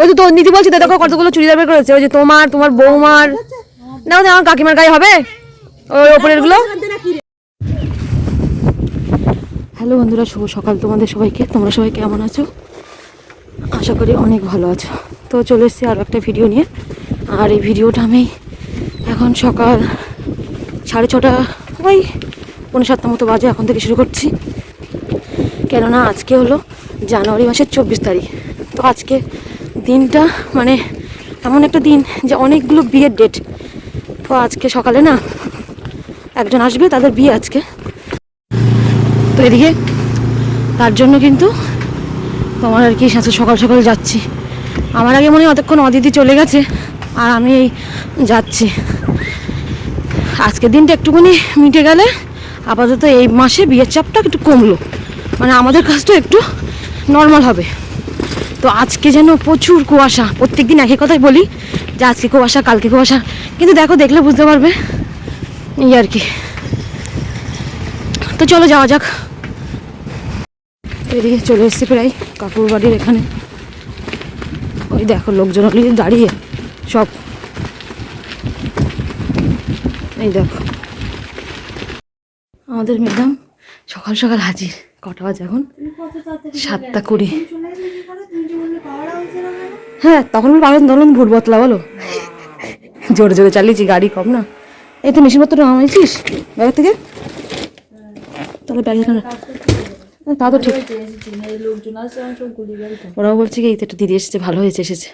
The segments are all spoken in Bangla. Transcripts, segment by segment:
ওই যে তোর দিদি বলছি তো দেখো কতগুলো চুড়িদার বের করেছে? ওই যে তোমার তোমার বৌমার। না আমার কাকিমার গায়ে হবে? ওই ওপরেরগুলো হ্যালো বন্ধুরা শুভ সকাল তোমাদের সবাইকে। তোমরা সবাই কেমন আছো? আশা করি অনেক ভালো আছো। তো চলে এসেছি আরও একটা ভিডিও নিয়ে। আর এই ভিডিওটা আমি এখন সকাল সাড়ে ছটা ওই পনেরো সাতটা মতো বাজে এখন থেকে শুরু করছি। কেননা আজকে হলো জানুয়ারি মাসের চব্বিশ তারিখ। তো আজকে দিনটা মানে এমন একটা দিন যে অনেকগুলো বিয়ের ডেট তো আজকে সকালে না একজন আসবে, তাদের বিয়ে আজকে। তো এদিকে তার জন্য কিন্তু তোমার আর কি সাথে সকাল সকাল যাচ্ছি। আমার আগে মনে হয় অতক্ষণ অদিতি চলে গেছে, আর আমি এই যাচ্ছি। আজকের দিনটা একটুখানি মিটে গেলে আপাতত এই মাসে বিয়ের চাপটা একটু কমলো। মানে আমাদের কাজটা একটু নর্মাল হবে। তো আজকে যেন প্রচুর কুয়াশা। প্রত্যেক দিন একই কথাই বলি যে আজকে কুয়াশা, কালকে কুয়াশা। কিন্তু দেখো, দেখলে বুঝতে পারবে। এই আর কি। তো চলো যাওয়া যাক। এদিকে চলে এসেছি প্রায় কাকুর বাড়ির এখানে। ওই দেখো, লোকজন দাঁড়িয়ে। সব। এই দেখো। আমাদের ম্যাডাম সকাল সকাল হাজির। কটা বাজে এখন? সাতটা কুড়ি। হ্যাঁ তখন পালন ধরুন ভুল বতলা বলো। জোরে জোরে চালিয়েছি গাড়ি কম না। এই তো মেশিনপত্র নামাইছিস ব্যাগ থেকে? তাহলে ব্যাগ এখানে হ্যাঁ, তা তো ঠিক। ওরাও বলছে কি এই তো একটু দিদি এসেছে ভালো হয়েছে এসেছে।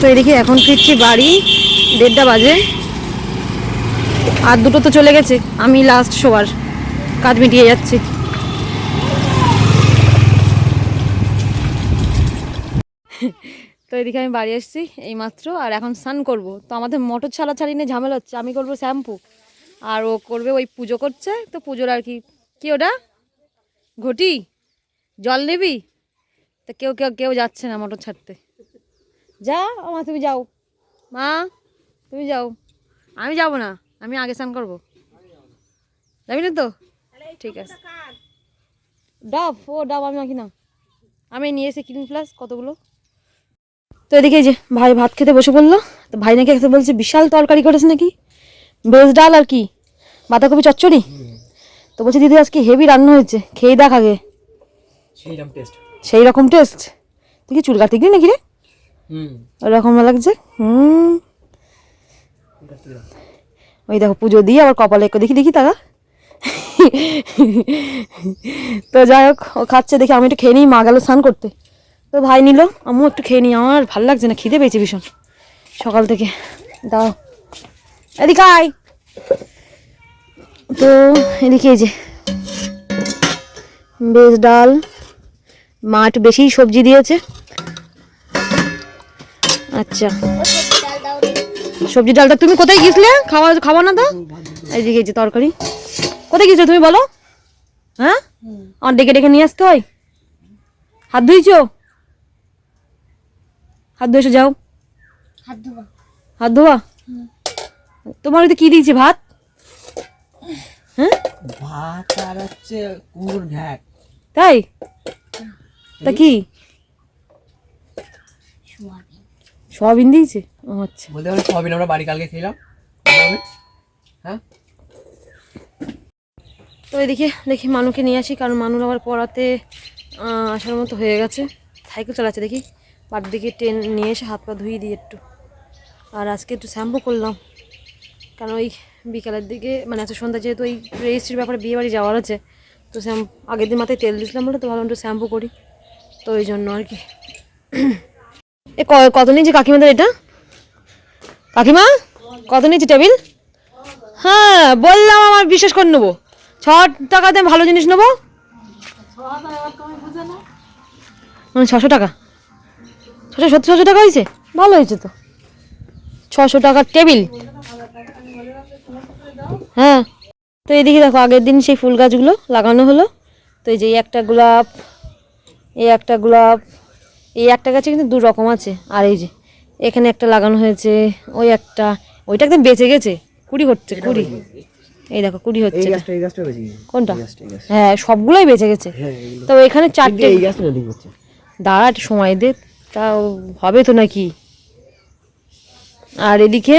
তো এদিকে এখন ফিরছি বাড়ি দেড়টা বাজে। আর দুটো তো চলে গেছে আমি লাস্ট শোবার। কাজ মিটিয়ে যাচ্ছি। তো এদিকে আমি বাড়ি এসেছি এইমাত্র আর এখন স্নান করব। তো আমাদের মোটর ছাড়া ছাড়ি নিয়ে ঝামেলা হচ্ছে, আমি করব শ্যাম্পু, আর ও করবে ওই পুজো করছে, তো পুজোর আর কি। কি ওটা? ঘটি? জল নেবি? তো কেউ কেউ কেউ যাচ্ছে না মোটর ছাড়তে। যা মা, তুমি যাও। মা, তুমি যাও। আমি যাব না, আমি আগে স্নান করব। যাবি না তো? ঠিক আছে। ডাব ও ডাব আমি মাখি না। আমি নিয়ে এসে ক্লিন প্লাস কতগুলো? তো এদিকে যে ভাই ভাত খেতে বসে পড়ল তো ভাই নাকি একটা বলছে বিশাল তরকারি করেছে নাকি? বেশ ডাল আর কি? বাঁধাকপি চচ্চড়ি? তো বলছে দিদি আজকে হেভি রান্না হয়েছে খেয়ে দেখ আগে। টেস্ট সেই রকম টেস্ট তুই কি চুল কাটতে গেলি নাকি রে? হুম। ওরকম লাগছে? হুম। ওই দেখো পুজো দিয়ে আবার কপালে একটু দেখি দেখি তারা। তো যাই হোক, ও খাচ্ছে, দেখি আমি একটু খেয়ে নিই, মা গেল স্নান করতে। তো ভাই নিল আমিও একটু খেয়ে নিই, আমার ভালো লাগছে না, খিদে পেয়েছে ভীষণ। সকাল থেকে দাও এদিকে আয়। তো এদিকে এই যে, বেশ ডাল মা একটু বেশি সবজি দিয়েছে। আচ্ছা। সবজি ডালটা তুমি কোথায় গিয়েছিলে খাওয়া খাওয়া না তো? এই যে তরকারি। কোথায় গিয়েছিলে তুমি বলো? হ্যাঁ? আমার ডেকে ডেকে নিয়ে আসতে হয়? হাত ধুইছো? হাত ধুয়েছো যাও। হাত ধোয়া তোমার ওইতে কি দিয়েছে ভাত? হ্যাঁ? ভাত আর হচ্ছে কুমড়োর ঘ্যাট। তাই? তা কি? সোয়াবিন। দিয়েছে? ও আচ্ছা। বলতে পারো সবিন আমরা বাড়ি কালকে খেলাম। হ্যাঁ? তো এদিকে দেখি মানুকে নিয়ে আসি, কারণ মানুর আবার পড়াতে আসার মতো হয়ে গেছে। সাইকেল চালাচ্ছে দেখি। বাড়ির দিকে ট্রেন নিয়ে এসে হাত পা ধুয়ে দিই একটু। আর আজকে একটু শ্যাম্পু করলাম। কারণ ওই বিকালের দিকে মানে এত সন্ধ্যা যেহেতু ওই রেজিস্ট্রির ব্যাপারে বিয়ে বাড়ি যাওয়ার আছে, তো শ্যাম্পু, আগের দিন মাথায় তেল দিয়েছিলাম বলে তো ভাবলাম একটু শ্যাম্পু করি। তো ওই জন্য আর কি। এ কত নিয়েছে কাকিমাদের এটা? কাকিমা, কত নিয়েছে টেবিল? হ্যাঁ বললাম আমার বিশ্বাস করে নেব। ছ টাকাতে ভালো জিনিস নেব? ছশো টাকা। ছশো সত্তর, ছশো টাকা হয়েছে ভালো হয়েছে তো। ছশো টাকার টেবিল। হ্যাঁ। তো এদিকে দেখো, আগের দিন সেই ফুল গাছগুলো লাগানো হলো। তো এই যে একটা গোলাপ, এই একটা গোলাপ, এই একটা গাছে কিন্তু দু রকম আছে। আর এই যে এখানে একটা লাগানো হয়েছে, ওই একটা। ওইটা একদম বেঁচে গেছে। কুড়ি হচ্ছে, কুড়ি। এই দেখো কুড়ি হচ্ছে। কোনটা? হ্যাঁ সবগুলোই বেঁচে গেছে। হ্যাঁ তো এখানে চারটে দাঁড়া সময় দে তাও হবে তো নাকি? আর এদিকে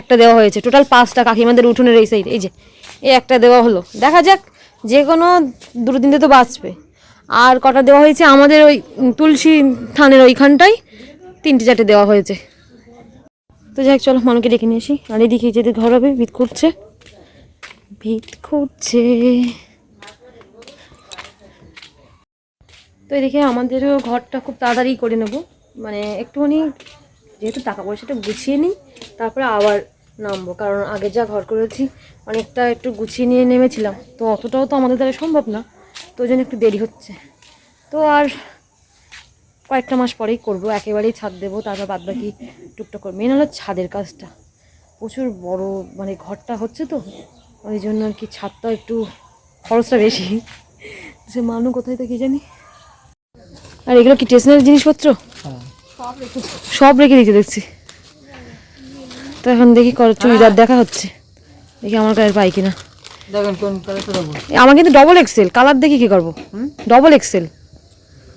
একটা দেওয়া হয়েছে। টোটাল পাঁচটা কাকিমাদের উঠোনের এই সাইড এই যে এই একটা দেওয়া হলো। দেখা যাক যে কোনো দুটো তিনটে তো বাঁচবে। আর কটা দেওয়া হয়েছে? আমাদের ওই তুলসী থানের ওইখানটায় তিনটে চারটে দেওয়া হয়েছে। তো যাই চলো মানুকে ডেকে নিয়ে আসি। আর এদিকে যেতে ঘর হবে ভিত খুঁড়ছে ভিত খুঁড়ছে। তো এদিকে আমাদেরও ঘরটা খুব তাড়াতাড়ি করে নেব। মানে একটুখানি যেহেতু টাকা পয়সাটা গুছিয়ে নিই, তারপরে আবার নামবো। কারণ আগে যা ঘর করেছি, অনেকটা একটু গুছিয়ে নিয়ে নেমেছিলাম। তো অতটাও তো আমাদের দ্বারা সম্ভব না, তো ওই জন্য একটু দেরি হচ্ছে। তো আর কয়েকটা মাস পরেই করব। একেবারেই ছাদ দেবো, তারপর বাদ বাকি টুকটাক করব। মেন হলো ছাদের কাজটা। প্রচুর বড় মানে ঘরটা হচ্ছে তো ওই জন্য আর কি ছাদটা একটু খরচটা বেশি। সে মানু কোথায় তো কি জানি? আর এগুলো কি স্টেশনারি জিনিসপত্র? হ্যাঁ। সব রেখে দিতে দেখছি। তো এখন দেখি কর চুড়িদার দেখা হচ্ছে। দেখি আমার গায়ের পাই কিনা। দেখেন কোন কালারটা দেবো। আমার কিন্তু ডবল এক্সেল কালার দেখি কি করব? ডবল এক্সেল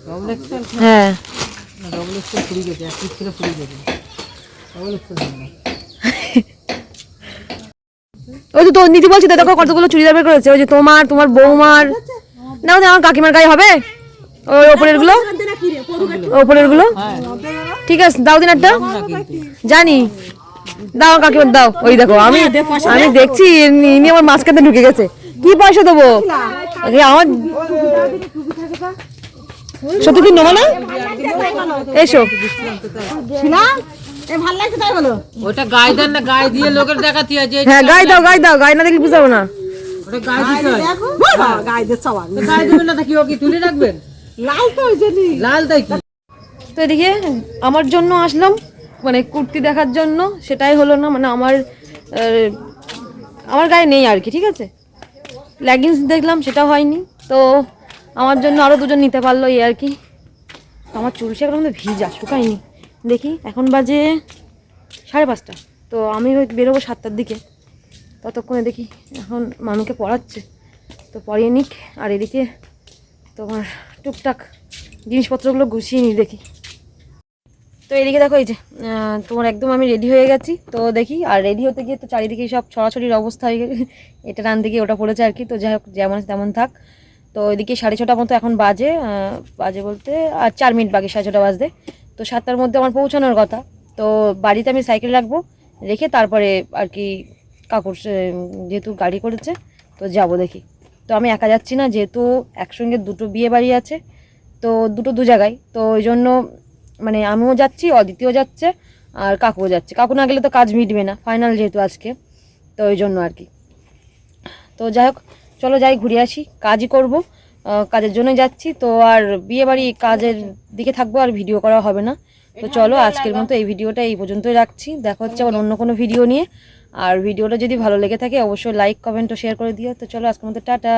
ডবল এক্সেল হ্যাঁ। ডবল এক্সেল ফুরি গেছে এক ছিল গেছে। ডবল এক্সেল না। ওই তো নিতে বলছি তো দেখো কতগুলো চুড়িদার বের করেছে? ওই যে তোমার তোমার বৌমার। না আমার কাকিমার গায়ে হবে? ওই ওপরেরগুলো ওপরেরগুলো ঠিক আছে দাও দিন একটা। জানি। দাও কাকিমার দাও। ওই দেখো আমি আমি দেখছি ইনি- আমার মাঝখানে ঢুকে গেছে। কি পয়সা দেবো? আমার সত্যি তুই নেব না? এসো। ওটা গায়ে দেন না গায়ে দিয়ে লোকের দেখাতে হয় যে হ্যাঁ গায়ে দাও গায়ে দাও গায়ে না দেখলে বুঝাবো না। ওটা গায়ে দিতে হয়। তো গায়ে দেবেন না কি ও কি তুলে রাখবেন? লাল তাই কি? তো এদিকে আমার জন্য আসলাম মানে কুর্তি দেখার জন্য সেটাই হলো না মানে আমার আমার গায়ে নেই আর কি ঠিক আছে? লেগিংস দেখলাম সেটা হয়নি তো আমার জন্য আরও দুজন নিতে পারল এই আর কি। তো আমার চুল সে ভিজা শুকায়নি। দেখি, এখন বাজে সাড়ে পাঁচটা। তো আমি ওই বেরোবো সাতটার দিকে। ততক্ষণে দেখি এখন মানুকে পড়াচ্ছে। তো পড়িয়ে নিক, আর এদিকে তোমার টুকটাক জিনিসপত্রগুলো গুছিয়ে নিই দেখি। তো এদিকে দেখো এই যে তোমার একদম আমি রেডি হয়ে গেছি। তো দেখি, আর রেডি হতে গিয়ে তো চারিদিকে সব ছড়াছড়ির অবস্থা হয়ে গেছে। এটা রান দিকে ওটা পড়েছে আর কি। তো যাই হোক, যেমন তেমন থাক। তো এদিকে সাড়ে ছটা মতো এখন বাজে বাজে বলতে, আর চার মিনিট বাকি, সাড়ে ছটা বাজতে। তো সাতটার মধ্যে আমার পৌঁছানোর কথা। তো বাড়িতে আমি সাইকেল রাখব, রেখে তারপরে আর কি কাকুর যেহেতু গাড়ি করেছে, তো যাব দেখি। তো আমি একা যাচ্ছি না, যেহেতু একসঙ্গে দুটো বিয়ে বাড়ি আছে, তো দুটো দু জায়গায়। তো ওই জন্য মানে আমিও যাচ্ছি, অদিতিও যাচ্ছে, আর কাকুও যাচ্ছে। কাকু না গেলে তো কাজ মিটবে না ফাইনাল যেহেতু আজকে, তো ওই জন্য আর কি। তো যাই হোক, চলো যাই, ঘুরে আসি, কাজই করব। কাজের জন্য যাচ্ছি তো আর বিয়ে বাড়ি কাজের দিকে থাকব আর ভিডিও করা হবে না। তো চলো আজকের মতো এই ভিডিওটা এই পর্যন্তই রাখছি। দেখা হচ্ছে আবার অন্য কোনো ভিডিও নিয়ে। আর ভিডিওটা যদি ভালো লেগে থাকে অবশ্যই লাইক কমেন্ট ও শেয়ার করে দিও। তো চলো আজকের মতো টাটা।